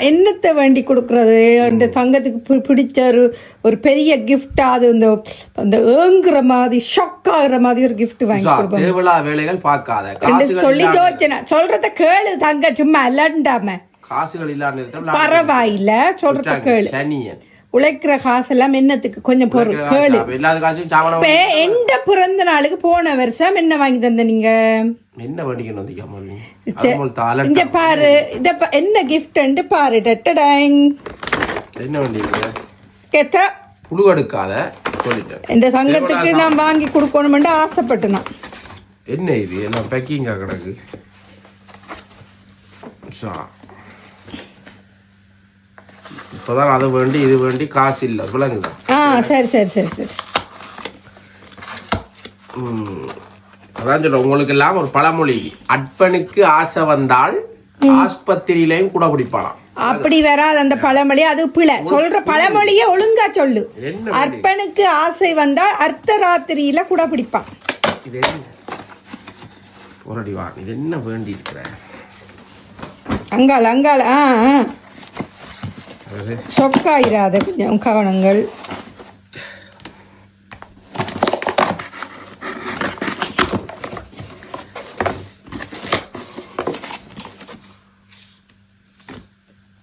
என்னத்தை வேண்டி கொடுக்கறது? அந்த தங்கத்துக்கு பி- பிடிச்ச ஒரு ஒரு பெரிய gift அது இந்த அந்த ஏங்குற மாதிரி ஷாக் ஆகுற மாதிரி ஒரு gift வாங்கி தேவையில்லா வேலைகள் பார்க்காத. என்று காசுகள் சொல்லி இல்லாத- யோசனை சொல்றத கேளு தங்க சும்மா அலண்டாம காசுகள் இல்லாத பரவாயில்ல சொல்றத கேளு. சனியன். உழைக்கிற காசெல்லாம் என்னத்துக்கு கொஞ்சம் பொருள். கேளு. இப்ப எந்த பிறந்த நாளுக்கு போன வருஷம் என்ன வாங்கி தந்த நீங்க? இங்க பாரு இத என்ன கிஃப்ட் பாரு டட்டடாங். என்ன புழு எடுக்காத இந்த சங்கத்துக்கு நான் வாங்கி கொடுக்கணும்னு ஆசைப்பட்டு நான் என்ன இது? எல்லாம் பேக்கிங்கா கிடக்கு. இப்பதான் அதை வேண்டி இது வேண்டி காசு இல்லை. விளங்குதா ஆ சரி சரி சரி சரி. அதான் சொல்ல உங்களுக்கு எல்லாம் ஒரு பழமொழி. அற்பனுக்கு ஆசை வந்தால் ஆஸ்பத்திரியிலையும் கூட பிடிப்பாளாம். அப்படி வராது அந்த பழமொழி அது பிழை. சொல்ற பழமொழியே ஒழுங்கா சொல்லு. அற்பனுக்கு ஆசை வந்தால் அர்த்த ராத்திரியில கூட பிடிப்பான். இது என்ன? இது வேண்டி இருக்கிற அங்காள் அங்காள் ஆ ஆ. சொக்காயிராத கொஞ்சம் கவனங்கள்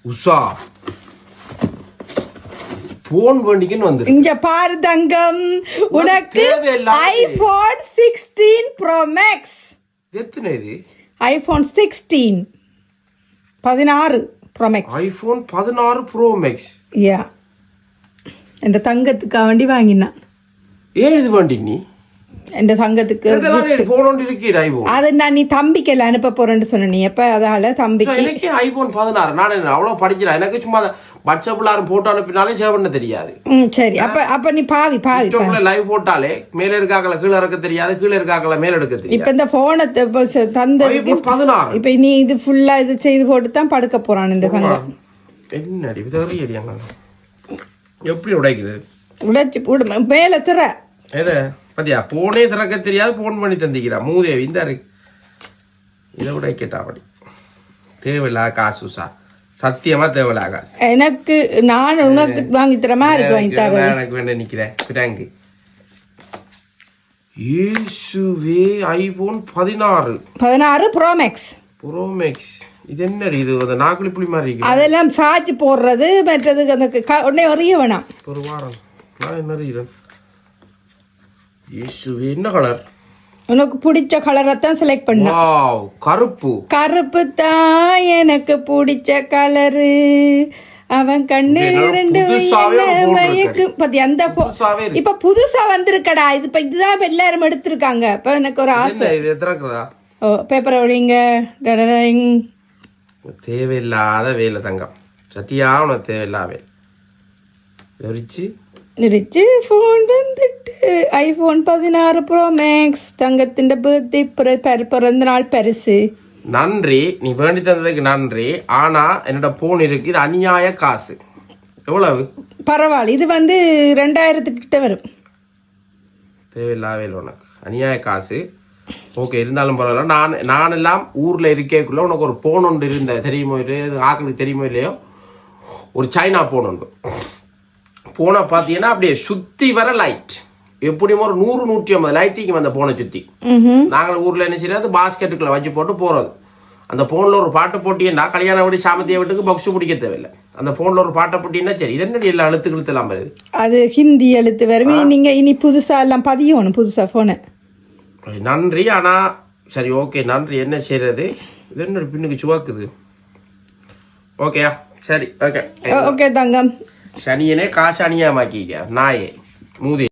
உஷா போன் வேண்டிக்குன்னு வந்துரு இங்க பாரு தங்கம் உனக்கு ஐபோன் சிக்ஸ்டீன் ப்ரோ மேக்ஸ் எத்தனை இது ஐபோன் சிக்ஸ்டீன் பதினாறு ப்ரோ மேக்ஸ் ஐபோன் பதினாறு ப்ரோ மேக்ஸ் யா இந்த தங்கத்துக்காக வேண்டி வாங்கினான் ஏன் இது வேண்டி நீ இந்த ஐபோன் அது நான் நீ தம்பிக்கெல்லாம் அனுப்ப போறேன்னு சொன்ன நீ. எப்ப அதால தம்பிக்கு எனக்கு ஐபோன் பதினாறு. நான் அவ்வளவு படிக்கிறேன் எனக்கு சும்மா வாட்ஸ்அப்ல யாரும் போட்டோ அனுப்பினாலே சேவ் பண்ண தெரியாது. ம் சரி. அப்ப அப்ப நீ பாவி பாவி. டிக்டாக்ல லைவ் போட்டாலே மேல இருக்காக்கல கீழே இறக்க தெரியாது கீழே இருக்காக்கல மேல எடுக்க தெரியாது. இப்ப இந்த போனை தந்த பதினாறு. இப்ப நீ இது ஃபுல்லா இது செய்து போட்டு தான் படுக்க போறான் இந்த தங்கம் என்னடி விதறி அடியாங்க எப்படி உடைக்குது? உடைச்சு மேல திற. எத? பாத்தியா போனே திறக்க தெரியாது போன் பண்ணி தந்திக்கிறா. மூதேவி இந்த இருக்கு இதை உடைக்கட்டா அப்படி. தேவையில்லா காசு உஷா சத்தியமா தேவையில்லா காசு. எனக்கு நான் உனக்கு வாங்கி தரமா இருக்கு எனக்கு வேண்ட நிக்கிறேன். பிராங்கு இயேசுவே ஐபோன் பதினாறு. பதினாறு ப்ரோ மேக்ஸ் ப்ரோமேக்ஸ் இது என்னடி இது அந்த நாக்குழி புளி மாதிரி இருக்கு? அதெல்லாம் சாய்ச்சி போடுறது மற்றது அந்த உடனே அறிய வேணாம். ஒரு வாரம். நான் என்ன இயேசுவே என்ன கலர் உனக்கு பிடிச்ச கலரை தான் செலக்ட் பண்ண வாவ் கருப்பு. கருப்பு தான் எனக்கு பிடிச்ச கலரு அவன் கண்ணு என்னோட ரெண்டு புதுசாவே ஒரு phone மயக்கு. பத்தி அந்த இப்ப புதுசா வந்திருக்கடா. இது இப்ப இதுதான் எல்லாரும் எடுத்திருக்காங்க. இப்ப எனக்கு ஒரு ஆசை. ஓ பேப்பரை ஒழிங்க. தேவையில்லாத வேலை தங்கம். சத்தியா உனக்கு தேவையில்லாத வேலை. எரிச்சு. நிறுச்சு ஃபோன் வந்துட்டு பதினாறு ப்ரோ மேக்ஸ் தங்கத்தின் பர்த்டே பிறந்த நாள் பரிசு நன்றி நீ வேண்டி தந்ததுக்கு நன்றி ஆனா என்னோட போன் இருக்கு இது அநியாய காசு எவ்வளவு பரவாயில்ல இது வந்து ரெண்டாயிரத்துக்கு கிட்ட வரும் தேவையில்லாத வேலை உனக்கு அநியாய காசு ஓகே இருந்தாலும் பரவாயில்ல நான் நான் எல்லாம் ஊர்ல இருக்கேக்குள்ள உனக்கு ஒரு போன் ஒன்று இருந்த தெரியுமோ இல்லையோ ஆக்களுக்கு தெரியுமோ இல்லையோ ஒரு சைனா போன் உண்டு போனை பார்த்தீங்கன்னா அப்படியே சுத்தி வர லைட் எப்படியும் ஒரு நூறு நூற்றி ஐம்பது லைட்டிங் வந்த போனை சுத்தி. நாங்கள் ஊர்ல என்ன செய்யறது? பாஸ்கெட்டுக்குள்ள வச்சு போட்டு போறது. அந்த போன்ல ஒரு பாட்டு போட்டின்னா கல்யாண வீடு சாமத்திய வீட்டுக்கு பாக்ஸ் பிடிக்க தேவையில்லை. அந்த போன்ல ஒரு பாட்டை போட்டின்னா சரி இது என்னடி எல்லாம் அழுத்து கிழுத்தலாம் வருது? அது ஹிந்தி எழுத்து வரும். நீங்க இனி புதுசா எல்லாம் பதியணும் புதுசா போனை நன்றி. ஆனா சரி ஓகே நன்றி. என்ன செய்யறது? இது என்ன பின்னுக்கு சுவாக்குது? ஓகேயா சரி ஓகே ஓகே தங்கம். சனியனே காசு அணியாமாக்கிக்க நாயே மூதி.